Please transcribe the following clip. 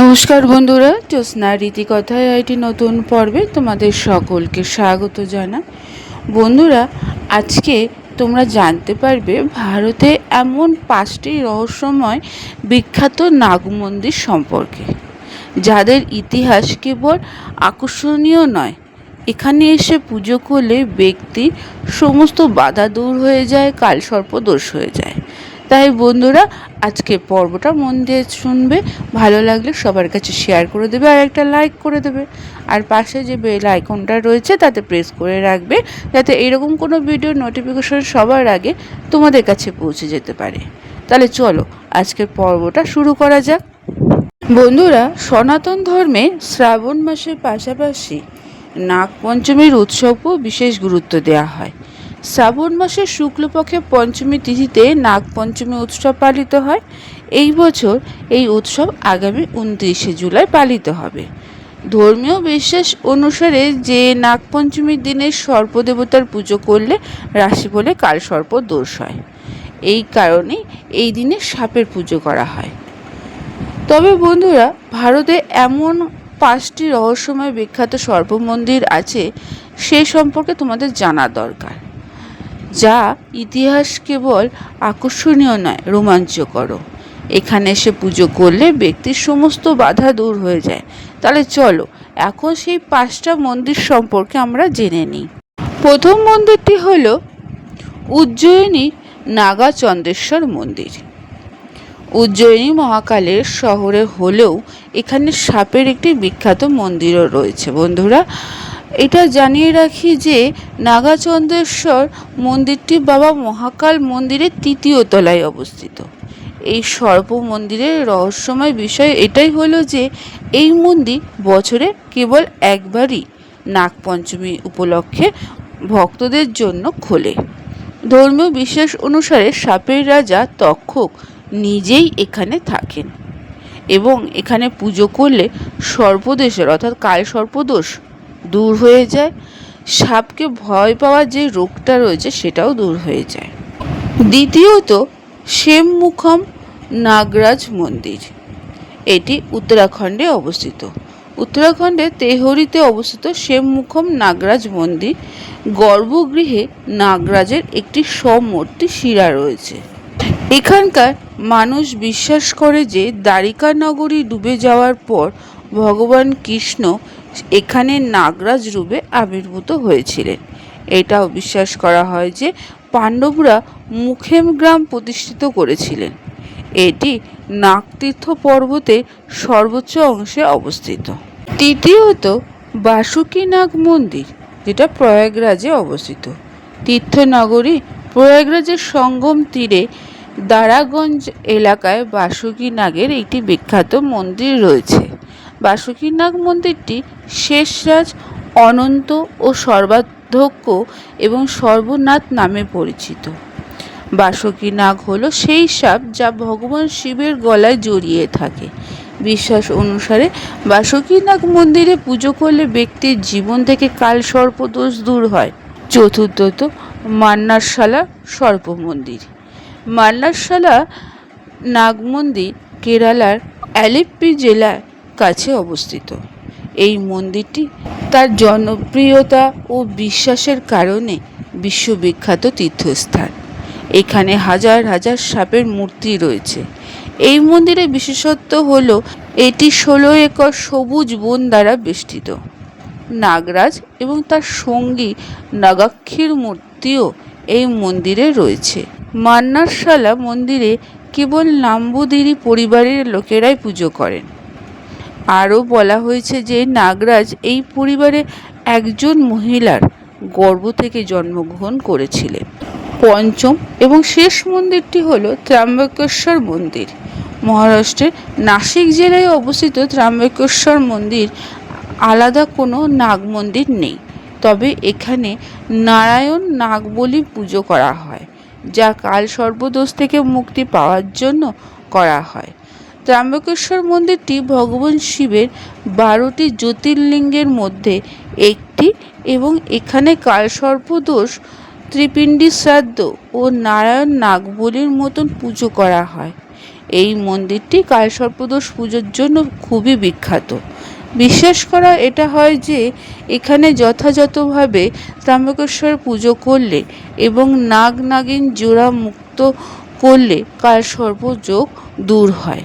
নমস্কার বন্ধুরা, জ্যোৎস্না রীতিকথায় একটি নতুন পর্বে তোমাদের সকলকে স্বাগত জানাই। বন্ধুরা, আজকে তোমরা জানতে পারবে ভারতে এমন পাঁচটি রহস্যময় বিখ্যাত নাগ মন্দির সম্পর্কে, যাদের ইতিহাস কেবল আকর্ষণীয় নয়। এখানে এসে পুজো করলে ব্যক্তি সমস্ত বাধা দূর হয়ে যায়, কালসর্প দোষ হয়ে যায়। তাই বন্ধুরা, আজকে পর্বটা মন দিয়ে শুনবে, ভালো লাগলে সবার কাছে শেয়ার করে দেবে আর একটা লাইক করে দেবে। আর পাশে যে বেল আইকনটা রয়েছে, তাতে প্রেস করে রাখবে, যাতে এরকম কোনো ভিডিও নোটিফিকেশন সবার আগে তোমাদের কাছে পৌঁছে যেতে পারে। তাহলে চলো, আজকের পর্বটা শুরু করা যাক। বন্ধুরা, সনাতন ধর্মে শ্রাবণ মাসের পাশাপাশি নাগপঞ্চমীর উৎসবও বিশেষ গুরুত্ব দেওয়া হয়। শ্রাবণ মাসের শুক্লপক্ষে পঞ্চমী তিথিতে নাগপঞ্চমী উৎসব পালিত হয়। এই বছর এই উৎসব আগামী উনত্রিশে জুলাই পালিত হবে। ধর্মীয় বিশ্বাস অনুসারে যে নাগপঞ্চমীর দিনে সর্পদেবতার পুজো করলে রাশি বলে কাল সর্প দোষ হয়। এই কারণে এই দিনে সাপের পুজো করা হয়। তবে বন্ধুরা, ভারতে এমন পাঁচটি রহস্যময় বিখ্যাত সর্প মন্দির আছে, সে সম্পর্কে তোমাদের জানা দরকার। যা ইতিহাস কেবল আকর্ষণীয় নয়, রোমাঞ্চকরও। এখানে এসে পুজো করলে ব্যক্তির সমস্ত বাধা দূর হয়ে যায়। তাহলে চলো, এখন সেই পাঁচটা মন্দির সম্পর্কে আমরা জেনে নিই। প্রথম মন্দিরটি হল উজ্জয়িনী নাগা চন্দ্রেশ্বর মন্দির। উজ্জয়িনী মহাকালের শহরে হলেও এখানে সাপের একটি বিখ্যাত মন্দিরও রয়েছে। বন্ধুরা এটা জানিয়ে রাখি যে নাগাচন্দ্রেশ্বর মন্দিরটি বাবা মহাকাল মন্দিরের তৃতীয় তলায় অবস্থিত। এই সর্প মন্দিরের রহস্যময় বিষয় এটাই হলো যে এই মন্দির বছরে কেবল একবারই নাগপঞ্চমী উপলক্ষে ভক্তদের জন্য খোলে। ধর্মীয় বিশ্বাস অনুসারে সাপের রাজা তক্ষক নিজেই এখানে থাকেন এবং এখানে পুজো করলে সর্পদোষের অর্থাৎ কাল সর্পদোষ দূর হয়ে যায়। সাপকে ভয় পাওয়ার যে রোগটা রয়েছে সেটাও দূর হয়ে যায়। দ্বিতীয়ত শ্যামমুখম নাগরাজ মন্দির। এটি উত্তরাখণ্ডে অবস্থিত। উত্তরাখণ্ডে তেহরিতে অবস্থিত শ্যামমুখম নাগরাজ মন্দির গর্ভগৃহে নাগরাজের একটি সমূর্তি শিরা রয়েছে। এখানকার মানুষ বিশ্বাস করে যে দ্বারিকা নগরী ডুবে যাওয়ার পর ভগবান কৃষ্ণ এখানে নাগরাজ রূপে আবির্ভূত হয়েছিলেন। এটাও বিশ্বাস করা হয় যে পাণ্ডবরা মুখেম গ্রাম প্রতিষ্ঠিত করেছিলেন। এটি নাগতীর্থ পর্বতে সর্বোচ্চ অংশে অবস্থিত। তৃতীয়ত, বাসুকীনাগ মন্দির, যেটা প্রয়াগরাজে অবস্থিত। তীর্থনগরী প্রয়াগরাজের সঙ্গম তীরে দারাগঞ্জ এলাকায় বাসুকী নাগের একটি বিখ্যাত মন্দির রয়েছে। বাসুকীনাগ মন্দিরটি শেষরাজ, অনন্ত ও সর্বাধ্যক্ষ এবং সর্বনাথ নামে পরিচিত। বাসুকী নাগ হলো সেই সাপ যা ভগবান শিবের গলায় জড়িয়ে থাকে। বিশ্বাস অনুসারে বাসুকীনাগ মন্দিরে পুজো করলে ব্যক্তির জীবন থেকে কাল সর্পদোষ দূর হয়। চতুর্থত মান্নারশালা সর্প মন্দির। মান্নারশালা নাগ মন্দির কেরালার অ্যালিপ্পি জেলার কাছে অবস্থিত। এই মন্দিরটি তার জনপ্রিয়তা ও বিশ্বাসের কারণে বিশ্ববিখ্যাত তীর্থস্থান। এখানে হাজার হাজার সাপের মূর্তি রয়েছে। এই মন্দিরের বিশেষত্ব হল এটি ষোলো একর সবুজ বন দ্বারা বেষ্টিত। নাগরাজ এবং তার সঙ্গী নাগাক্ষীর মূর্তিও এই মন্দিরে রয়েছে। মান্নারশালা মন্দিরে কেবল নাম্বুদিরি পরিবারের লোকেরাই পুজো করেন। আরও বলা হয়েছে যে নাগরাজ এই পরিবারে একজন মহিলার গর্ভ থেকে জন্মগ্রহণ করেছিলেন পঞ্চম এবং শেষ মন্দিরটি হল ত্র্যম্বকেশ্বর মন্দির। মহারাষ্ট্রের নাসিক জেলায় অবস্থিত ত্র্যম্বকেশ্বর মন্দির আলাদা কোনো নাগ মন্দির নেই। তবে এখানে নারায়ণ নাগ বলি পুজো করা হয়, যা কাল সর্বদোষ থেকে মুক্তি পাওয়ার জন্য করা হয়। ত্র্যম্বকেশ্বর মন্দিরটি ভগবান শিবের বারোটি জ্যোতির্লিঙ্গের মধ্যে একটি এবং এখানে কালসর্পদোষ ত্রিপিণ্ডি শ্রাদ্ধ ও নারায়ণ নাগবলির মতন পুজো করা হয়। এই মন্দিরটি কালসর্পদোষ পুজোর জন্য খুবই বিখ্যাত। বিশ্বাস করা এটা হয় যে, এখানে যথাযথভাবে ত্র্যম্বকেশ্বর পুজো করলে এবং নাগ নাগিন জোড়া মুক্ত করলে কালসর্পযোগ দূর হয়।